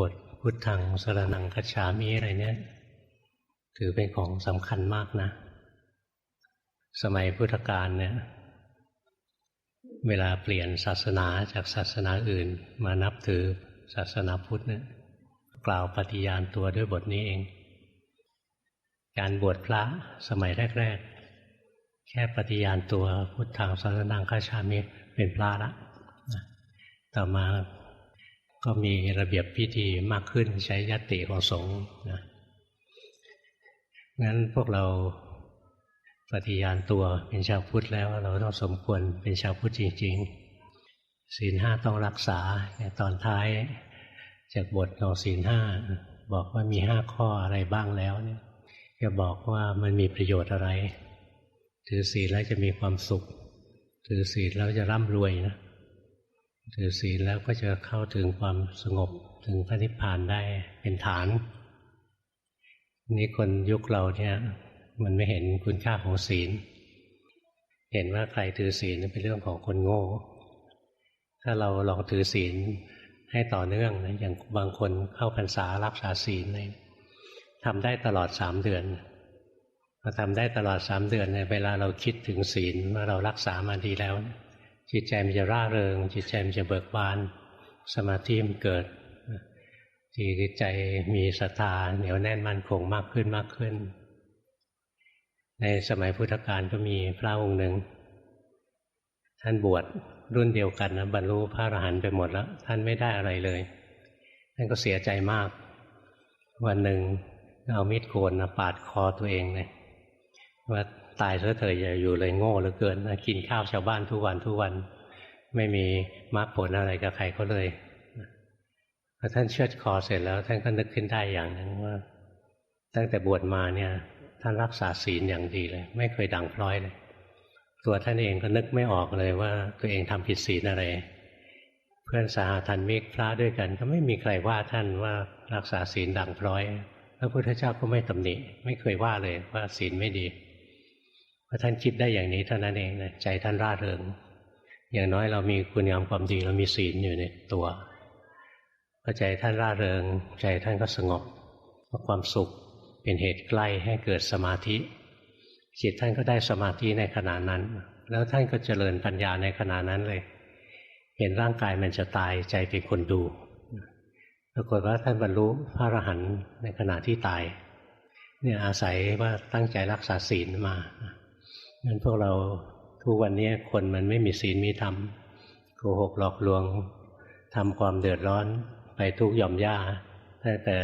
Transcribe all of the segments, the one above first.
บทพุทธังสรนังคัจฉามิอะไรเนี่ย ถือเป็นของสำคัญมากนะ สมัยพุทธกาลเนี่ย เวลาเปลี่ยนศาสนาจากศาสนาอื่น มานับถือศาสนาพุทธเนี่ยกล่าวปฏิญาณตัวด้วยบทนี้เอง การบวชพระสมัยแรก ๆ แค่ปฏิญาณตัวพุทธังสรนังคัจฉามิเป็นพระละต่อมา ก็มีระเบียบพิธีมากขึ้นใช้ยติของสงฆ์นะงั้นพวกเราปฏิญาณตัวเป็นชาวพุทธแล้วเราต้องสมควรเป็นชาวพุทธจริง ๆ ศีลห้าต้องรักษาตอนท้ายจากบทของศีลห้าบอกว่ามีห้าข้ออะไรบ้างแล้วเนี่ยจะบอกว่ามันมีประโยชน์อะไร ถือศีลแล้วจะมีความสุข ถือศีลแล้วจะร่ำรวยนะ ถือศีลแล้วก็จะเข้าถึงความสงบถึงพระนิพพานได้เป็นฐาน นี่คนยุคเราเนี่ย มันไม่เห็นคุณค่าของศีล เห็นว่าใครถือศีลเป็นเรื่องของคนโง่ ถ้าเราลองถือศีลให้ต่อเนื่องนะอย่างบางคนเข้าพรรษารักษาศีลเลยทำได้ตลอดสามเดือนพอทำได้ตลอดสามเดือนเนี่ยเวลาเราคิดถึงศีลว่าเรารักษามาดีแล้ว จิตใจมันจะร่าเริง จิตใจมันจะเบิกบาน สมาธิมันเกิดจิตใจมีศรัทธาเหนียวแน่นมั่นคงมากขึ้นมากขึ้น ในสมัยพุทธกาลก็มีพระองค์หนึ่ง ท่านบวชรุ่นเดียวกันนะบรรลุพระอรหันต์ไปหมดแล้ว ท่านไม่ได้อะไรเลย ท่านก็เสียใจมาก วันหนึ่งเอามีดโกนปาดคอตัวเองเลยว่า ตายซะเถอะอย่าอยู่เลยโง่เหลือเกินนะกินข้าวชาวบ้านทุกวันทุกวัน ไม่มีมรรคผลอะไรกับใครเขาเลยพอท่านเชือดคอเสร็จแล้ว ท่านก็นึกขึ้นได้อย่างหนึ่งว่า ตั้งแต่บวชมาเนี่ย ท่านรักษาศีลอย่างดีเลย ไม่เคยดังพร้อยเลย ตัวท่านเองก็นึกไม่ออกเลยว่า ตัวเองทำผิดศีลอะไร เพื่อนสาธันมิกพระด้วยกัน ก็ไม่มีใครว่าท่านว่ารักษาศีลดังพร้อยพระพุทธเจ้าก็ไม่ตำหนิ ไม่เคยว่าเลยว่าศีลไม่ดี พอท่านคิดได้อย่างนี้เท่านั้นเองนะใจท่านร่าเริง อย่างน้อยเรามีคุณงามความดีเรามีศีลอยู่ในตัวพอใจท่านร่าเริง ใจท่านก็สงบเพราะความสุขเป็นเหตุใกล้ให้เกิดสมาธิ จิตท่านก็ได้สมาธิในขณะนั้น แล้วท่านก็เจริญปัญญาในขณะนั้นเลย เห็นร่างกายมันจะตายใจเป็นคนดูปรากฏว่าท่านบรรลุพระอรหันต์ในขณะที่ตาย เนี่ยอาศัยว่าตั้งใจรักษาศีลมา งั้นพวกเราทุกวันนี้คนมันไม่มีศีลมีธรรมโกหกหลอกลวงทำความเดือดร้อนไปทุกหย่อมย่าแต่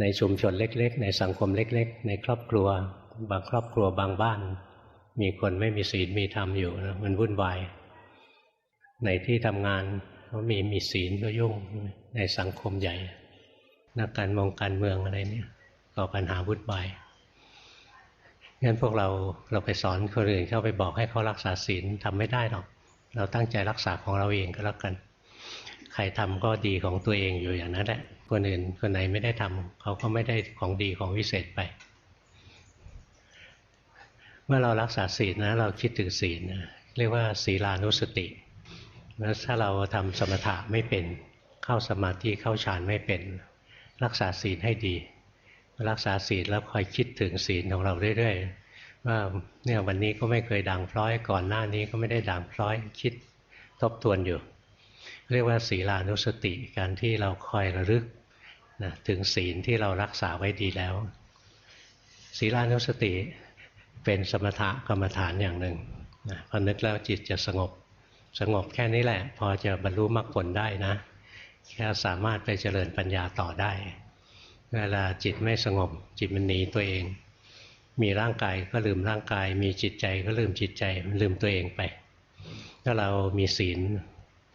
ในชุมชนเล็ก ๆ ในสังคมเล็ก ๆ ในครอบครัว บางครอบครัวบางบ้าน มีคนไม่มีศีลมีธรรมอยู่นะมันวุ่นวายในที่ทำงานเขามีมีศีลก็ยุ่งในสังคมใหญ่ นักการมองการเมืองอะไรเนี่ยก่อปัญหาวุ่นวาย งั้นพวกเราเราไปสอนคนอื่นเข้าไปบอกให้เขารักษาศีลทำไม่ได้หรอก เราตั้งใจรักษาของเราเองก็แล้วกัน ใครทำก็ดีของตัวเองอยู่อย่างนั้นแหละ คนอื่นคนไหนไม่ได้ทำเขาก็ไม่ได้ของดีของวิเศษไป เมื่อเรารักษาศีลนะเราคิดถึงศีลนะเรียกว่าศีลานุสติแล้วถ้าเราทำสมถะไม่เป็น เข้าสมาธิเข้าฌานไม่เป็น รักษาศีลให้ดี รักษาศีลแล้วคอยคิดถึงศีลของเราเรื่อยๆว่าเนี่ยวันนี้ก็ไม่เคยด่างพร้อย ก่อนหน้านี้ก็ไม่ได้ด่างพร้อยคิดทบทวนอยู่ เรียกว่าศีลานุสติการที่เราคอยระลึกนะถึงศีลที่เรารักษาไว้ดีแล้ว ศีลานุสติเป็นสมถะกรรมฐานอย่างหนึ่งนะพอนึกแล้วจิตจะสงบสงบแค่นี้แหละ พอจะบรรลุมรรคผลได้นะแค่สามารถไปเจริญปัญญาต่อได้ เวลาจิตไม่สงบ จิตมันหนีตัวเอง มีร่างกายก็ลืมร่างกาย มีจิตใจก็ลืมจิตใจมันลืมตัวเองไป ถ้าเรามีศีล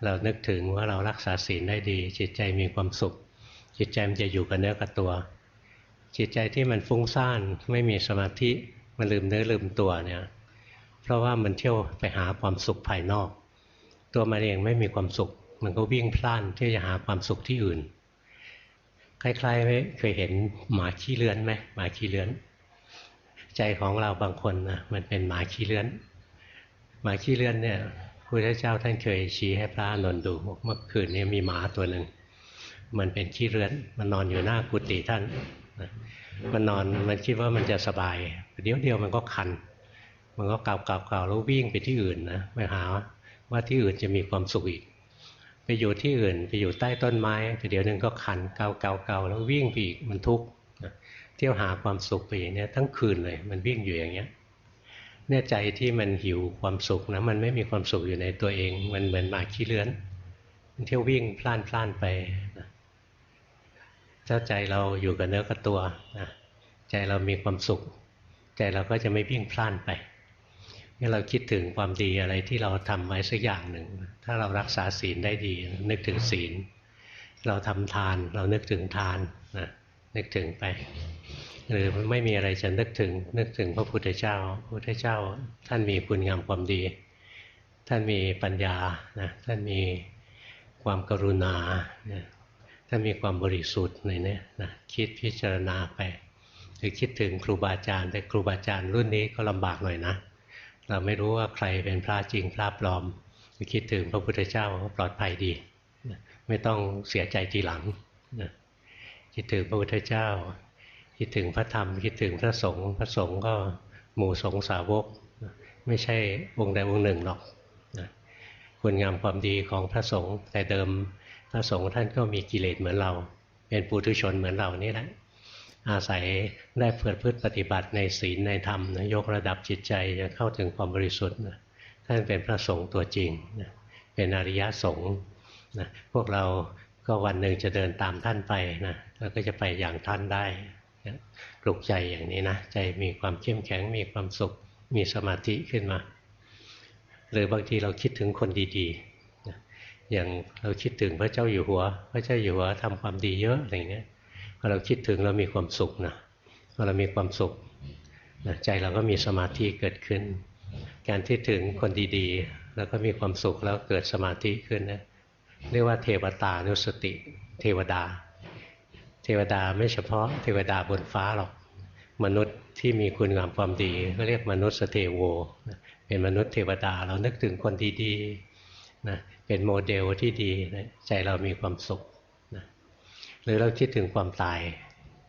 เรานึกถึงว่าเรารักษาศีลได้ดี จิตใจมีความสุข จิตใจมันจะอยู่กับเนื้อกับตัว จิตใจที่มันฟุ้งซ่านไม่มีสมาธิมันลืมเนื้อลืมตัวเนี่ยเพราะว่ามันเที่ยวไปหาความสุขภายนอก ตัวมันเองไม่มีความสุข มันก็วิ่งพล่านที่จะหาความสุขที่อื่น คล้ายๆไหมเคยเห็นหมาขี้เลื้อนไหมหมาขี้เลื้อน ใจของเราบางคนนะมันเป็นหมาขี้เลื้อน หมาขี้เลื้อนเนี่ยพระพุทธเจ้าท่านเคยชี้ให้พระนนท์ดูเมื่อคืนนี้มีหมาตัวหนึ่งมันเป็นขี้เรือน มันนอนอยู่หน้ากุฏิท่านมันนอนมันคิดว่ามันจะสบายเดี๋ยวเดียวมันก็คัน มันก็เกาเกาเกาแล้ววิ่งไปที่อื่นนะไปหาว่าที่อื่นจะมีความสุขอีก ไปอยู่ที่อื่น ไปอยู่ใต้ต้นไม้แต่เดี๋ยวนึงก็คันเกาเกาเกาแล้ววิ่งไปอีกมันทุกข์เที่ยวหาความสุขไปอย่างนี้ทั้งคืนเลย มันวิ่งอยู่อย่างเงี้ยเนี่ยใจที่มันหิวความสุขนะมันไม่มีความสุขอยู่ในตัวเอง มันเหมือนหมาขี้เลื้อนมันเที่ยววิ่งพล่านพล่านไปนะถ้าใจเราอยู่กับเนื้อกับตัวนะใจเรามีความสุข ใจเราก็จะไม่วิ่งพล่านไปนี่อเราคิดถึงความดีอะไรที่เราทำไว้สักอย่างหนึ่ง ถ้าเรารักษาศีลได้ดี นึกถึงศีล เราทำทาน เรานึกถึงทานนะนึกถึงไป หรือไม่มีอะไรจะนึกถึง นึกถึงพระพุทธเจ้าพระพุทธเจ้า ท่านมีคุณงามความดี ท่านมีปัญญานะท่านมีความกรุณานะท่านมีความบริสุทธิ์ในนี้นะคิดพิจารณาไปหรือคิดถึงครูบาอาจารย์ แต่ครูบาอาจารย์รุ่นนี้ก็ลำบากหน่อยนะ เราไม่รู้ว่าใครเป็นพระจริงพระปลอม คิดถึงพระพุทธเจ้าก็ปลอดภัยดี ไม่ต้องเสียใจทีหลังคิดถึงพระพุทธเจ้า คิดถึงพระธรรม คิดถึงพระสงฆ์พระสงฆ์ก็หมู่สงฆ์สาวก ไม่ใช่องค์ใดองค์หนึ่งหรอกคุณงามความดีของพระสงฆ์แต่เดิมพระสงฆ์ท่านก็มีกิเลสเหมือนเรา เป็นปุถุชนเหมือนเรานี่แหละอาศัยได้เพื่อพฤติปฏิบัติในศีลในธรรมนะยกระดับจิตใจจะเข้าถึงความบริสุทธิ์นะ ท่านเป็นพระสงฆ์ตัวจริงนะเป็นอริยสงฆ์นะพวกเราก็วันหนึ่งจะเดินตามท่านไปนะแล้วก็จะไปอย่างท่านได้ปลุกใจอย่างนี้นะใจมีความเข้มแข็งมีความสุขมีสมาธิขึ้นมา หรือบางทีเราคิดถึงคนดีๆนะอย่างเราคิดถึงพระเจ้าอยู่หัว พระเจ้าอยู่หัวทำความดีเยอะอะไรเงี้ยพอเราคิดถึงเรามีความสุขนะพอเรามีความสุขนะใจเราก็มีสมาธิเกิดขึ้น การที่ถึงคนดีๆ แล้วก็มีความสุขแล้วเกิดสมาธิขึ้นนะเรียกว่าเทวตานุสติ เทวดา เทวดาไม่เฉพาะเทวดาบนฟ้าหรอก มนุษย์ที่มีคุณงามความดีก็เรียกมนุษย์เทโว เป็นมนุษย์เทวดาเรานึกถึงคนดีๆนะเป็นโมเดลที่ดีนะใจเรามีความสุขนะหรือเราคิดถึงความตาย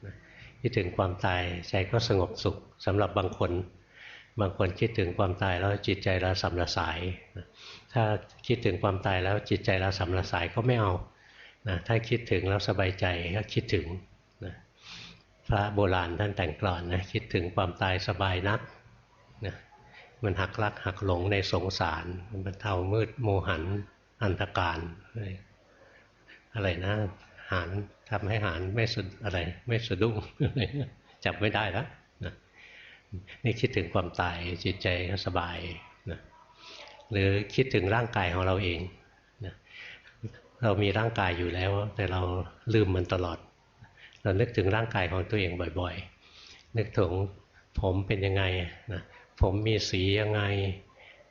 นะคิดถึงความตายใจก็สงบสุขสำหรับบางคน บางคนคิดถึงความตายแล้วจิตใจเราสัมระสาย ถ้าคิดถึงความตายแล้วจิตใจเราสัมระสายก็ไม่เอานะถ้าคิดถึงแล้วสบายใจก็คิดถึงนะพระโบราณท่านแต่งกลอนนะคิดถึงความตายสบายนักนะมันหักลักหักหลงในสงสารมันเทามืดโมหันอันตการอะไรนะหานทำให้หานไม่สุดอะไร ไม่สะดุ้งจับไม่ได้แล้ว นี่คิดถึงความตายจิตใจก็สบายนะหรือคิดถึงร่างกายของเราเองนะเรามีร่างกายอยู่แล้ว แต่เราลืมมันตลอด เรานึกถึงร่างกายของตัวเองบ่อยๆ นึกถึงผมเป็นยังไงนะผมมีสียังไง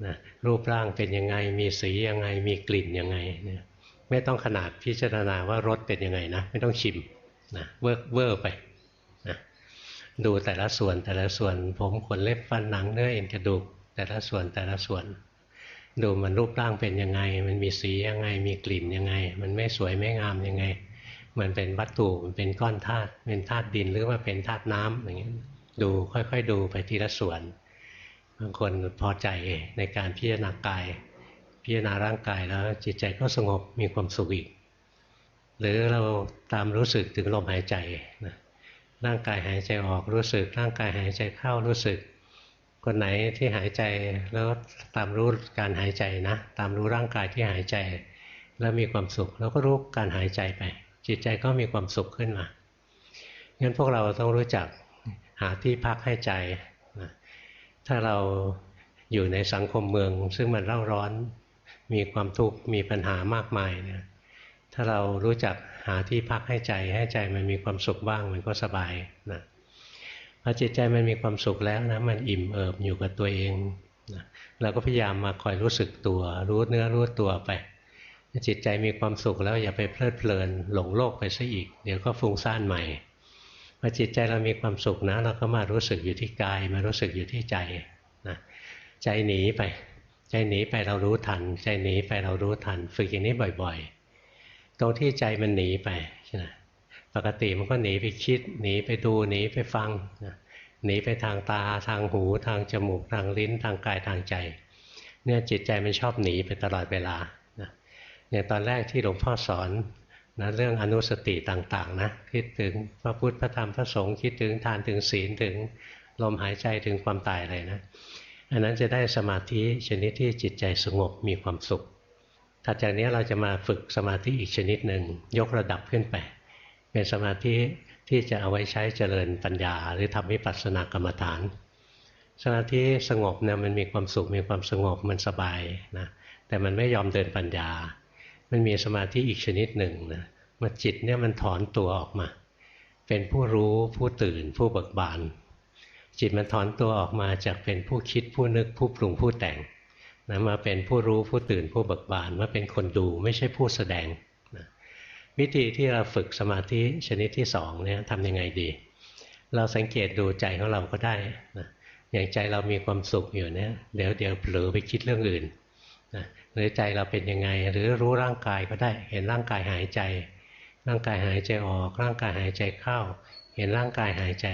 นะรูปร่างเป็นยังไง มีสียังไง มีกลิ่นยังไงเนี่ยไม่ต้องขนาดพิจารณาว่ารสเป็นยังไงนะ ไม่ต้องชิมนะเวอร์เวอร์ไป ดูแต่ละส่วนแต่ละส่วน ผมขนเล็บฟันหนังเนื้อเอ็นกระดูก แต่ละส่วนแต่ละส่วน ดูมันรูปร่างเป็นยังไง มันมีสียังไงมีกลิ่นยังไง มันไม่สวยไม่งามยังไง มันเป็นวัตถุมันเป็นก้อนธาตุเป็นธาตุดินหรือว่าเป็นธาตุน้ำอย่างเงี้ยดูค่อยๆ ดูไปทีละส่วนบางคนพอใจในการพิจารณากาย พิจารณาร่างกายแล้วจิตใจก็สงบมีความสุขอีก หรือเราตามรู้สึกถึงลมหายใจนะ ร่างกายหายใจออกรู้สึก ร่างกายหายใจเข้ารู้สึก คนไหนที่หายใจแล้วตามรู้การหายใจนะ ตามรู้ร่างกายที่หายใจ แล้วมีความสุข แล้วก็รู้การหายใจไป จิตใจก็มีความสุขขึ้นมางั้นพวกเราต้องรู้จักหาที่พักให้ใจถ้าเราอยู่ในสังคมเมือง ซึ่งมันเร่าร้อนมีความทุกข์มีปัญหามากมายเนี่ย ถ้าเรารู้จักหาที่พักให้ใจให้ใจมันมีความสุขบ้างมันก็สบายนะพอจิตใจมันมีความสุขแล้วนะมันอิ่มเอิบอยู่กับตัวเองนะเราก็พยายามมาคอยรู้สึกตัวรู้เนื้อรู้ตัวไป จิตใจมีความสุขแล้วอย่าไปเพลิดเพลินหลงโลกไปซะอีก เดี๋ยวก็ฟุ้งซ่านใหม่พอจิตใจเรามีความสุขนะ เราก็มารู้สึกอยู่ที่กายมารู้สึกอยู่ที่ใจนะใจหนีไป ใจหนีไปเรารู้ทัน ใจหนีไปเรารู้ทัน ฝึกอย่างนี้บ่อย ตรงที่ใจมันหนีไปนะปกติมันก็หนีไปคิด หนีไปดูหนีไปฟังนะหนีไปทางตาทางหูทางจมูกทางลิ้นทางกายทางใจ เนี่ยจิตใจมันชอบหนีไปตลอดเวลานะอย่างตอนแรกที่หลวงพ่อสอนนะเรื่องอนุสติต่างๆนะคิดถึงพระพุทธพระธรรมพระสงฆ์คิดถึงทานถึงศีลถึงลมหายใจถึงความตายอะไรนะอันนั้นจะได้สมาธิชนิดที่จิตใจสงบมีความสุข ถัดจากนี้เราจะมาฝึกสมาธิอีกชนิดหนึ่งยกระดับขึ้นไป เป็นสมาธิที่จะเอาไว้ใช้เจริญปัญญา หรือทำวิปัสสนากรรมฐาน สมาธิสงบเนี่ยมันมีความสุขมีความสงบมันสบายนะแต่มันไม่ยอมเดินปัญญา มันมีสมาธิอีกชนิดหนึ่งนะมันจิตเนี่ยมันถอนตัวออกมา เป็นผู้รู้ผู้ตื่นผู้เบิกบาน จิตมันถอนตัวออกมาจากเป็นผู้คิดผู้นึกผู้ปรุงผู้แต่ง นะมาเป็นผู้รู้ผู้ตื่นผู้เบิกบานมาเป็นคนดูไม่ใช่ผู้แสดงนะวิธีที่เราฝึกสมาธิชนิดที่สองเนี่ยทำยังไงดี เราสังเกตดูใจของเราก็ได้นะอย่างใจเรามีความสุขอยู่เนี่ยเดี๋ยวเดี๋ยวเผลอไปคิดเรื่องอื่นนะหรือใจเราเป็นยังไง หรือรู้ร่างกายก็ได้ เห็นร่างกายหายใจ ร่างกายหายใจออก ร่างกายหายใจเข้า เห็นร่างกายหายใจ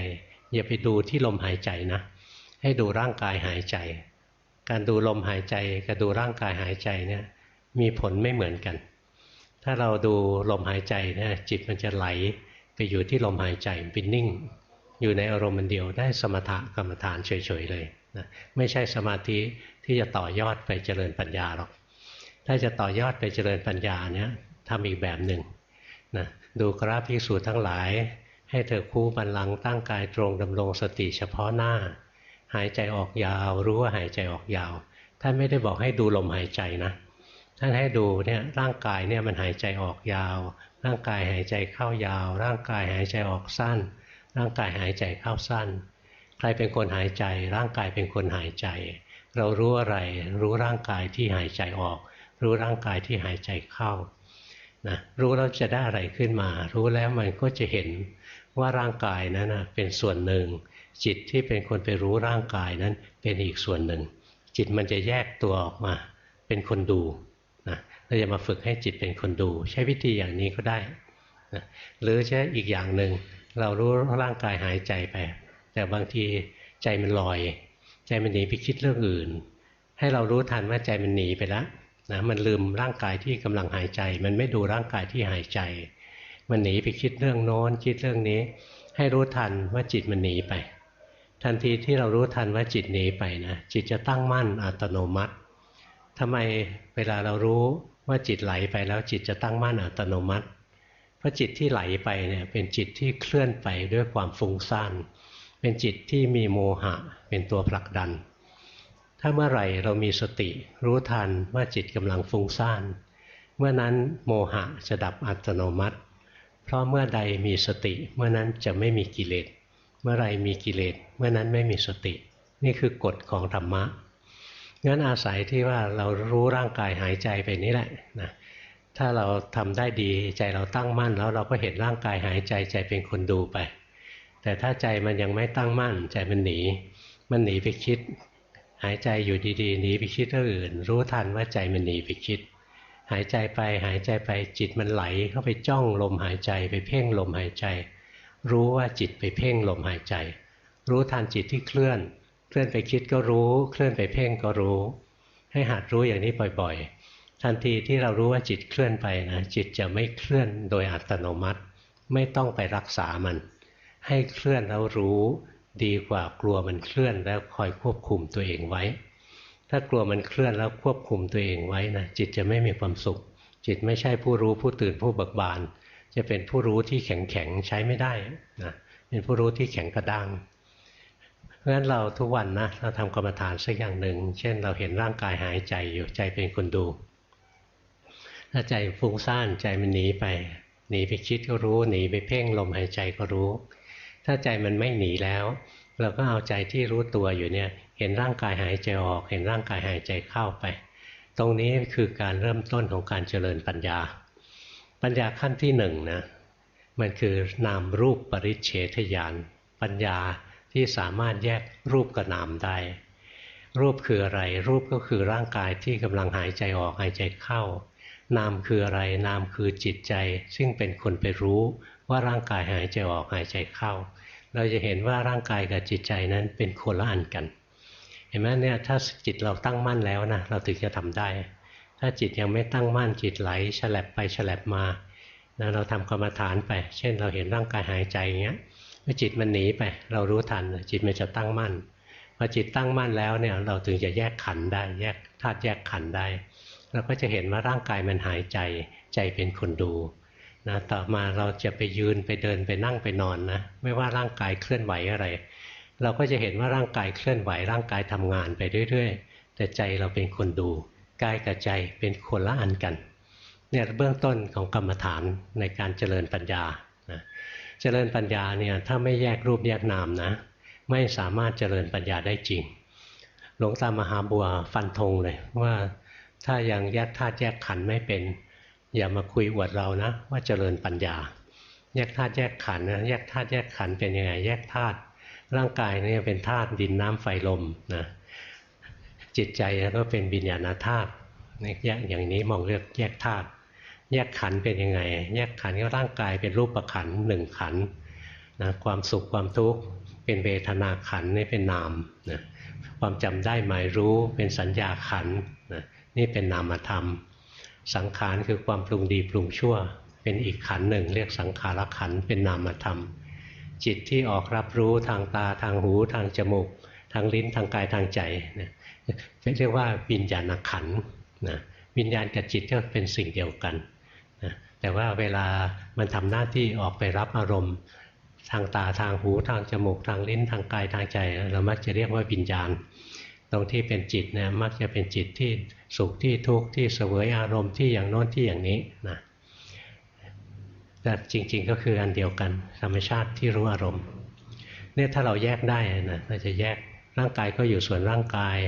อย่าไปดูที่ลมหายใจนะ ให้ดูร่างกายหายใจ การดูลมหายใจกับดูร่างกายหายใจเนี่ยมีผลไม่เหมือนกัน ถ้าเราดูลมหายใจเนี่ยจิตมันจะไหลไปอยู่ที่ลมหายใจเป็นนิ่ง อยู่ในอารมณ์เดียวได้สมถะกรรมฐานเฉยๆเลยนะไม่ใช่สมาธิที่จะต่อยอดไปเจริญปัญญาหรอก ถ้าจะต่อยอดไปเจริญปัญญาเนี่ยทำอีกแบบหนึ่งนะดูกราภิกษุทั้งหลาย ให้เธอคู่บันลังตั้งกายตรงดำรงสติเฉพาะหน้า หายใจออกยาว รู้ว่าหายใจออกยาว ท่านไม่ได้บอกให้ดูลมหายใจนะ ท่านให้ดูเนี่ยร่างกายเนี่ยมันหายใจออกยาว ร่างกายหายใจเข้ายาว ร่างกายหายใจออกสั้น ร่างกายหายใจเข้าสั้น ใครเป็นคนหายใจ ร่างกายเป็นคนหายใจ เรารู้อะไร รู้ร่างกายที่หายใจออก รู้ร่างกายที่หายใจเข้านะรู้แล้วจะได้อะไรขึ้นมา รู้แล้วมันก็จะเห็นว่าร่างกายนั้นนะเป็นส่วนหนึ่ง จิตที่เป็นคนไปรู้ร่างกายนั้นเป็นอีกส่วนหนึ่ง จิตมันจะแยกตัวออกมา เป็นคนดูนะเราจะมาฝึกให้จิตเป็นคนดู ใช้วิธีอย่างนี้ก็ได้นะหรือใช้อีกอย่างหนึ่งเรารู้ร่างกายหายใจไป แต่บางทีใจมันลอย ใจมันหนีไปคิดเรื่องอื่น ให้เรารู้ทันว่าใจมันหนีไปแล้วนะมันลืมร่างกายที่กำลังหายใจ มันไม่ดูร่างกายที่หายใจ มันหนีไปคิดเรื่องโน้นคิดเรื่องนี้ ให้รู้ทันว่าจิตมันหนีไป ทันทีที่เรารู้ทันว่าจิตหนีไปนะจิตจะตั้งมั่นอัตโนมัติทำไมเวลาเรารู้ว่าจิตไหลไปแล้วจิตจะตั้งมั่นอัตโนมัติเพราะจิตที่ไหลไปเนี่ยเป็นจิตที่เคลื่อนไปด้วยความฟุ้งซ่านเป็นจิตที่มีโมหะเป็นตัวผลักดัน ถ้าเมื่อไหร่เรามีสติรู้ทันว่าจิตกำลังฟุ้งซ่านเมื่อนั้นโมหะจะดับอัตโนมัติ เพราะเมื่อใดมีสติเมื่อนั้นจะไม่มีกิเลส เมื่อไรมีกิเลสเมื่อนั้นไม่มีสติ นี่คือกฎของธรรมะงั้นอาศัยที่ว่าเรารู้ร่างกายหายใจไปนี่แหละนะถ้าเราทำได้ดีใจเราตั้งมั่น แล้วเราก็เห็นร่างกายหายใจใจเป็นคนดูไป แต่ถ้าใจมันยังไม่ตั้งมั่น ใจมันหนี มันหนีไปคิด หายใจอยู่ดีๆหนีไปคิดเรื่องอื่น รู้ทันว่าใจมันหนีไปคิด หายใจไปหายใจไปจิตมันไหลเข้าไปจ้องลมหายใจไปเพ่งลมหายใจ รู้ว่าจิตไปเพ่งลมหายใจ รู้ทันจิตที่เคลื่อน เคลื่อนไปคิดก็รู้ เคลื่อนไปเพ่งก็รู้ ให้หัดรู้อย่างนี้บ่อยๆ ทันทีที่เรารู้ว่าจิตเคลื่อนไปนะจิตจะไม่เคลื่อนโดยอัตโนมัติ ไม่ต้องไปรักษามัน ให้เคลื่อนแล้วรู้ดีกว่ากลัวมันเคลื่อนแล้วคอยควบคุมตัวเองไว้ ถ้ากลัวมันเคลื่อนแล้วควบคุมตัวเองไว้นะจิตจะไม่มีความสุข จิตไม่ใช่ผู้รู้ผู้ตื่นผู้เบิกบาน จะเป็นผู้รู้ที่แข็งแข็งใช้ไม่ได้นะเป็นผู้รู้ที่แข็งกระด้างเพราะฉะนั้นเราทุกวันนะเราทำกรรมฐานสักอย่างหนึ่ง เช่น เราเห็นร่างกายหายใจอยู่ใจเป็นคนดูถ้าใจฟุ้งซ่านใจมันหนีไปหนีไปคิดก็รู้หนีไปเพ่งลมหายใจก็รู้ ถ้าใจมันไม่หนีแล้ว เราก็เอาใจที่รู้ตัวอยู่เนี่ยเห็นร่างกายหายใจออก เห็นร่างกายหายใจเข้าไป ตรงนี้คือการเริ่มต้นของการเจริญปัญญา ปัญญาขั้นที่หนึ่งนะมันคือนามรูปปริเฉทญาณปัญญาที่สามารถแยกรูปกับนามได้ รูปคืออะไร รูปก็คือร่างกายที่กำลังหายใจออกหายใจเข้า นามคืออะไร นามคือจิตใจ ซึ่งเป็นคนไปรู้ว่าร่างกายหายใจออกหายใจเข้า เราจะเห็นว่าร่างกายกับจิตใจนั้นเป็นคนละอันกัน เห็นไหมเนี่ยถ้าจิตเราตั้งมั่นแล้วนะเราถึงจะทำได้ ถ้าจิตยังไม่ตั้งมั่นจิตไหลฉลับไปฉลับมานะเราทำกรรมฐานไป เช่นเราเห็นร่างกายหายใจอย่างเงี้ยเมื่อจิตมันหนีไป เรารู้ทันจิตมันจะตั้งมั่นพอจิตตั้งมั่นแล้วเนี่ยเราถึงจะแยกขันได้แยกธาตุแยกขันได้เราก็จะเห็นว่าร่างกายมันหายใจใจเป็นคนดูนะต่อมาเราจะไปยืนไปเดินไปนั่งไปนอนนะไม่ว่าร่างกายเคลื่อนไหวอะไร เราก็จะเห็นว่าร่างกายเคลื่อนไหวร่างกายทำงานไปเรื่อย ๆ แต่ใจเราเป็นคนดู กายกับใจเป็นคนละอันกันเนี่ยเบื้องต้นของกรรมฐานในการเจริญปัญญานะเจริญปัญญาเนี่ยถ้าไม่แยกรูปแยกนามนะ ไม่สามารถเจริญปัญญาได้จริง หลวงตามหาบัวฟันธงเลยว่าถ้ายังแยกธาตุแยกขันธ์ไม่เป็น อย่ามาคุยอวดเรานะ ว่าเจริญปัญญา แยกธาตุแยกขันธ์นะแยกธาตุแยกขันธ์เป็นยังไงแยกธาตุร่างกายเนี่ยเป็นธาตุดินน้ำไฟลมนะ จิตใจก็เป็นบิญญาณธาตุแยกอย่างนี้มองเรียกแยกธาตุแยกขันเป็นยังไง แยกขันก็ร่างกายเป็นรูปปขันหนึ่งขันนะความสุขความทุกข์เป็นเวทนาขันนี่เป็นนามนะความจำได้หมายรู้เป็นสัญญาขันนะนี่เป็นนามธรรม สังขารคือความปรุงดีปรุงชั่ว เป็นอีกขันหนึ่ง เรียกสังขารขันเป็นนามธรรม จิตที่ออกรับรู้ทางตาทางหูทางจมูก ทางลิ้นทางกายทางใจนะเรียกว่าวิญญาณขันนะวิญญาณกับจิตก็เป็นสิ่งเดียวกันนะแต่ว่าเวลามันทำหน้าที่ออกไปรับอารมณ์ทางตาทางหูทางจมูกทางลิ้นทางกายทางใจ เรามักจะเรียกว่าวิญญาณ ตรงที่เป็นจิตเนี่ยมักจะเป็นจิตที่สุขที่ทุกข์ที่เสวยอารมณ์ที่อย่างโน้นที่อย่างนี้นะแต่จริงๆก็คืออันเดียวกันธรรมชาติที่รู้อารมณ์เนี่ยถ้าเราแยกได้นะเราจะแยก ร่างกายก็อยู่ส่วนร่างกาย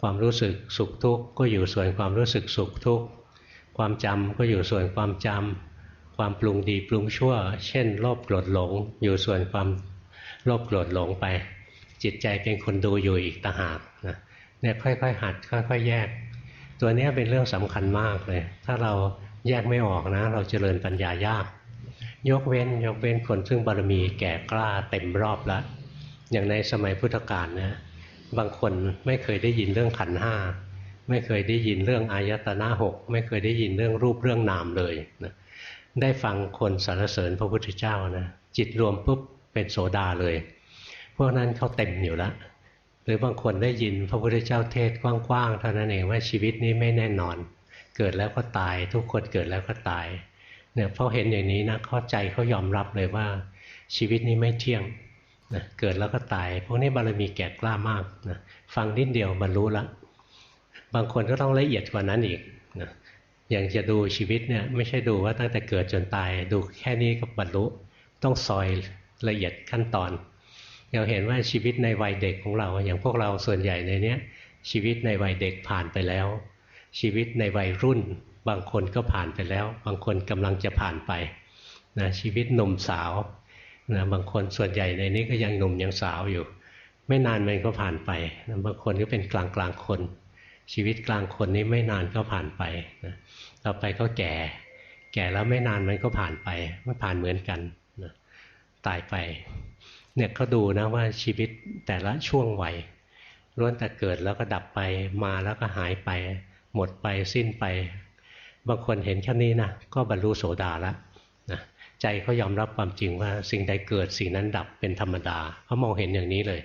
ความรู้สึกสุขทุกข์ก็อยู่ส่วนความรู้สึกสุขทุกข์ความจำก็อยู่ส่วนความจำความปรุงดีปรุงชั่ว เช่นโลภโกรธหลง อยู่ส่วนความโลภโกรธหลงไป จิตใจเป็นคนดูอยู่อีกต่างหากนะเนี่ยค่อยๆหัดค่อยๆแยก ตัวนี้เป็นเรื่องสำคัญมากเลย ถ้าเราแยกไม่ออกนะ เราจเจริญปัญญายาก ยกเว้นยกเว้นคนซึ่งบารมีแก่กล้าเต็มรอบแล้ว อย่างในสมัยพุทธกาลนะบางคนไม่เคยได้ยินเรื่องขันห้าไม่เคยได้ยินเรื่องอายตนะหกไม่เคยได้ยินเรื่องรูปเรื่องนามเลยนะได้ฟังคนสรรเสริญพระพุทธเจ้านะจิตรวมปุ๊บเป็นโสดาเลย พวกนั้นเขาเต็มอยู่แล้วหรือบางคนได้ยินพระพุทธเจ้าเทศกว้างๆเท่านั้นเองว่าชีวิตนี้ไม่แน่นอน เกิดแล้วก็ตาย ทุกคนเกิดแล้วก็ตายเนี่ยพอเห็นอย่างนี้นะเข้าใจเขายอมรับเลยว่าชีวิตนี้ไม่เที่ยง นะเกิดแล้วก็ตาย พวกนี้บารมีแก่กล้ามากนะฟังนิดเดียวบรรลุแล้วบางคนก็ต้องละเอียดกว่านั้นอีกนะอย่างจะดูชีวิตเนี่ยไม่ใช่ดูว่าตั้งแต่เกิดจนตาย ดูแค่นี้ก็บรรลุ ต้องซอยละเอียดขั้นตอน เราเห็นว่าชีวิตในวัยเด็กของเรา อย่างพวกเราส่วนใหญ่ในนี้ชีวิตในวัยเด็กผ่านไปแล้ว ชีวิตในวัยรุ่น บางคนก็ผ่านไปแล้ว บางคนกำลังจะผ่านไปนะชีวิตหนุ่มสาว นะบางคนส่วนใหญ่ในนี้ก็ยังหนุ่มยังสาวอยู่ ไม่นานมันก็ผ่านไปนะบางคนก็เป็นกลางกลางคน ชีวิตกลางคนนี้ไม่นานก็ผ่านไปนะต่อไปก็แก่ แก่แล้วไม่นานมันก็ผ่านไปมันผ่านเหมือนกันนะตายไปเนี่ยเขาดูนะว่าชีวิตแต่ละช่วงวัยล้วนแต่เกิดแล้วก็ดับไปมาแล้วก็หายไป หมดไปสิ้นไป บางคนเห็นแค่นี้นะก็บรรลุโสดาแล้ว ใจเขายอมรับความจริงว่าสิ่งใดเกิดสิ่งนั้นดับเป็นธรรมดาเขามองเห็นอย่างนี้เลย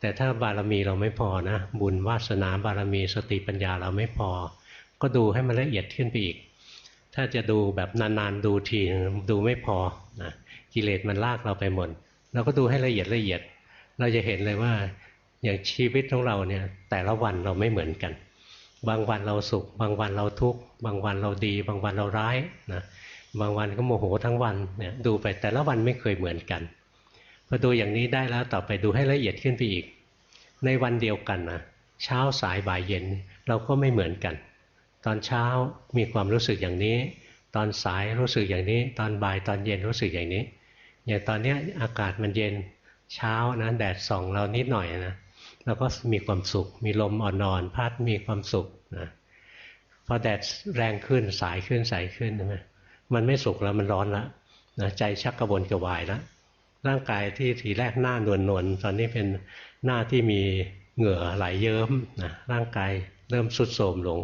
แต่ถ้าบารมีเราไม่พอนะบุญวาสนาบารมีสติปัญญาเราไม่พอ ก็ดูให้มันละเอียดขึ้นไปอีก ถ้าจะดูแบบนานๆดูทีดูไม่พอนะกิเลสมันลากเราไปหมดเราก็ดูให้ละเอียดละเอียด เราจะเห็นเลยว่าอย่างชีวิตของเราเนี่ยแต่ละวันเราไม่เหมือนกัน บางวันเราสุข บางวันเราทุกข์บางวันเราดี บางวันเราร้ายนะ บางวันก็โมโหทั้งวันเนี่ยดูไปแต่ละวันไม่เคยเหมือนกันพอดูอย่างนี้ได้แล้วต่อไปดูให้ละเอียดขึ้นไปอีก ในวันเดียวกันนะเช้าสายบ่ายเย็นเราก็ไม่เหมือนกัน ตอนเช้ามีความรู้สึกอย่างนี้ ตอนสายรู้สึกอย่างนี้ ตอนบ่ายตอนเย็นรู้สึกอย่างนี้อย่างตอนนี้อากาศมันเย็นเช้านะแดดส่องเรานิดหน่อยนะเราก็มีความสุข มีลมอ่อนๆพัดมีความสุขนะพอแดดแรงขึ้นสายขึ้นสายขึ้นใช่ไหม มันไม่สุกแล้วมันร้อนแล้วนะใจชักกระวนกระวายแล้วร่างกายที่ทีแรกหน้านวลนวลตอนนี้เป็นหน้าที่มีเหงื่อไหลเยิ้มนะร่างกายเริ่มสุดโทรมลง